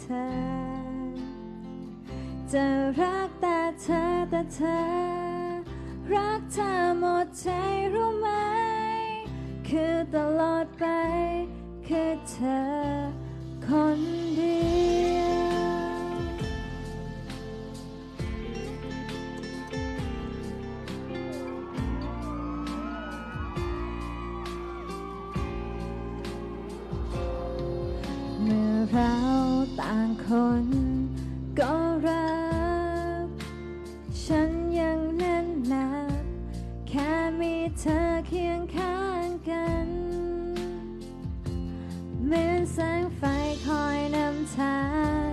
เธอ จะรักแต่เธอแต่เธอ รักเธอหมดใจรู้ไหม คือตลอดไป ต่างคนก็รัก ฉันยังแน่นหนัก แค่มีเธอเคียงข้างกันเหมือนแสงไฟคอยนำทาง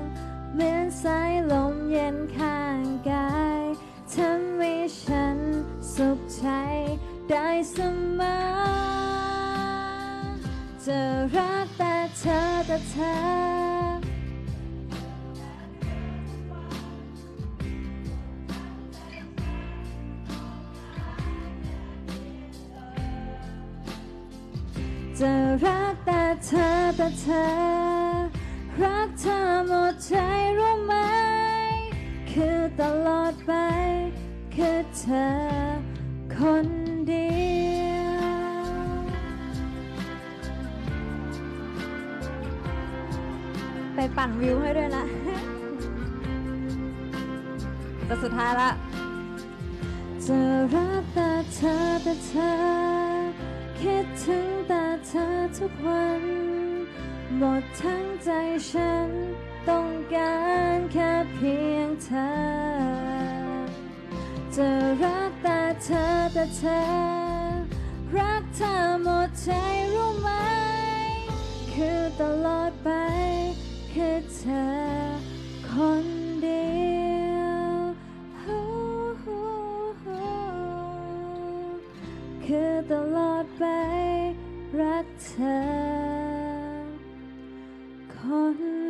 เหมือนสายลมเย็นข้างกายทำให้ฉันสุขใจได้เสมอจะรักแต่เธอแต่เธอ จะรักแต่เธอแต่เธอ รักเธอหมดใจรู้ไหม คือตลอดไป คือเธอคนเดียวไปปั่นวิวให้ด้วยละแต่สุดท้ายละจะรักแต่เธอแต่เธอ คิดถึงแต่ เธอทุกวัน หมดทั้งใจฉัน ต้องการแค่เพียงเธอ จะรักแต่เธอแต่เธอ รักเธอหมดใจรู้ไหม คือตลอดไป คือเธอคนเดียวคือตลอดไป รักเธอคน